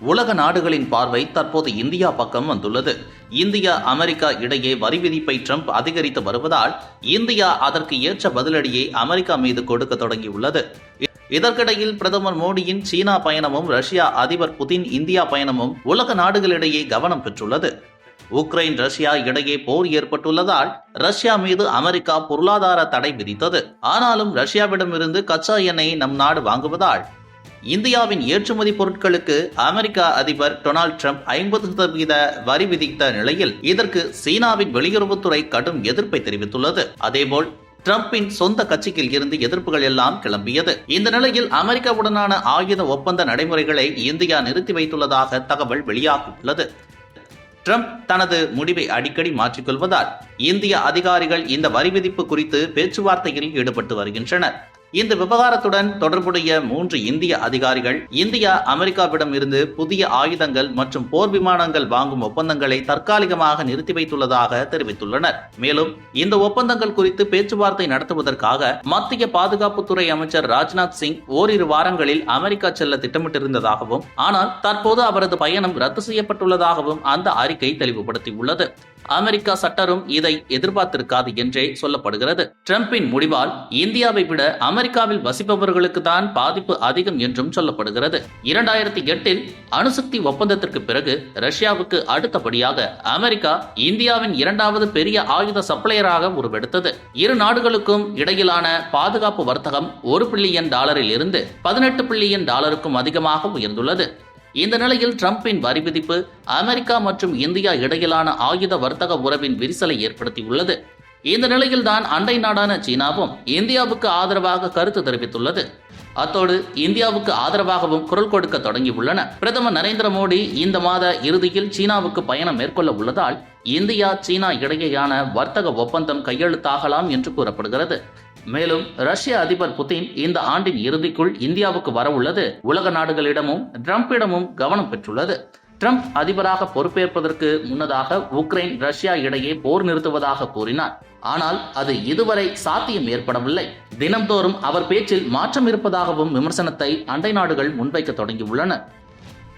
உலக நாடுகளின் பார்வை தற்போது இந்தியா பக்கம் வந்துள்ளது. இந்தியா அமெரிக்கா இடையே வரி விதிப்பை ட்ரம்ப் அதிகரித்து வருவதால் இந்தியா அதற்கு ஏற்ற பதிலடியை அமெரிக்கா மீது கொடுக்க தொடங்கியுள்ளது. இதற்கிடையில் பிரதமர் மோடியின் சீனா பயணமும் ரஷ்யா அதிபர் புதின் இந்தியா பயணமும் உலக நாடுகளிடையே கவனம் பெற்றுள்ளது. உக்ரைன் ரஷ்யா இடையே போர் ஏற்பட்டுள்ளதால் ரஷ்யா மீது அமெரிக்கா பொருளாதார தடை விதித்தது. ஆனாலும் ரஷ்யாவிடமிருந்து கச்சா எண்ணெயை நம் நாடு வாங்குவதால் இந்தியாவின் ஏற்றுமதி பொருட்களுக்கு அமெரிக்கா அதிபர் டொனால்ட் ட்ரம்ப் ஐம்பது சதவீத வரி விதித்த நிலையில் இதற்கு சீனாவின் வெளியுறவுத்துறை கடும் எதிர்ப்பை தெரிவித்துள்ளது. அதேபோல் டிரம்பின் சொந்த கட்சியில் இருந்து எதிர்ப்புகள் எல்லாம் கிளம்பியது. இந்த நிலையில் அமெரிக்காவுடனான ஆயுத ஒப்பந்த நடைமுறைகளை இந்தியா நிறுத்தி வைத்துள்ளதாக தகவல் வெளியாகியுள்ளது. ட்ரம்ப் தனது முடிவை அடிக்கடி மாற்றிக்கொள்வதால் இந்திய அதிகாரிகள் இந்த வரி விதிப்பு குறித்து பேச்சுவார்த்தையில் ஈடுபட்டு வருகின்றனர். இந்த விவகாரத்துடன் தொடர்புடைய மூன்று இந்திய அதிகாரிகள் இந்தியா அமெரிக்காவிடம் இருந்து புதிய ஆயுதங்கள் மற்றும் போர் விமானங்கள் வாங்கும் ஒப்பந்தங்களை தற்காலிகமாக நிறுத்தி வைத்துள்ளதாக தெரிவித்துள்ளனர். மேலும் இந்த ஒப்பந்தங்கள் குறித்து பேச்சுவார்த்தை நடத்துவதற்காக மத்திய பாதுகாப்புத்துறை அமைச்சர் ராஜ்நாத் சிங் ஓரிரு வாரங்களில் அமெரிக்கா செல்ல திட்டமிட்டிருந்ததாகவும் ஆனால் தற்போது அவரது பயணம் ரத்து செய்யப்பட்டுள்ளதாகவும் அந்த அறிக்கை தெளிவுபடுத்தியுள்ளது. அமெரிக்கா சட்டரும் இதை எதிர்பார்த்திருக்காது என்றே சொல்லப்படுகிறது. ட்ரம்பின் முடிவால் இந்தியாவை விட அமெரிக்காவில் வசிப்பவர்களுக்கு தான் பாதிப்பு அதிகம் என்றும் சொல்லப்படுகிறது. இரண்டாயிரத்தி எட்டில் அணுசக்தி ஒப்பந்தத்திற்கு பிறகு ரஷ்யாவுக்கு அடுத்தபடியாக அமெரிக்கா இந்தியாவின் இரண்டாவது பெரிய ஆயுத சப்ளையராக உருவெடுத்தது. இரு நாடுகளுக்கும் இடையிலான பாதுகாப்பு வர்த்தகம் ஒரு பில்லியன் டாலரில் இருந்து பதினெட்டு பில்லியன் டாலருக்கும் அதிகமாக உயர்ந்துள்ளது. இந்த நிலையில் ட்ரம்பின் வரி விதிப்பு அமெரிக்கா மற்றும் இந்தியா இடையிலான ஆயுத வர்த்தக உறவின் விரிசலை ஏற்படுத்தியுள்ளது. இந்த நிலையில்தான் அண்டை நாடான சீனாவும் இந்தியாவுக்கு ஆதரவாக கருத்து தெரிவித்துள்ளது. அத்தோடு இந்தியாவுக்கு ஆதரவாகவும் குரல் கொடுக்க தொடங்கியுள்ளன. பிரதமர் நரேந்திர மோடி இந்த மாத இறுதியில் சீனாவுக்கு பயணம் மேற்கொள்ள உள்ளதால் இந்தியா சீனா இடையேயான வர்த்தக ஒப்பந்தம் கையெழுத்தாகலாம் என்று கூறப்படுகிறது. மேலும் ரஷ்ய அதிபர் புதின் இந்த ஆண்டின் இறுதிக்குள் இந்தியாவுக்கு வரவுள்ளது. உலக நாடுகளிடமும் டிரம்பிடமும் கவனம் பெற்றுள்ளது. ட்ரம்ப் அதிபராக பொறுப்பேற்பதற்கு முன்னதாக உக்ரைன் ரஷ்யா இடையே போர் நிறுத்துவதாக கூறினார். ஆனால் அது இதுவரை சாத்தியம் ஏற்படவில்லை. தினம்தோறும் அவர் பேச்சில் மாற்றம் இருப்பதாகவும் விமர்சனத்தை அண்டை நாடுகள் முன்வைக்க தொடங்கியுள்ளன.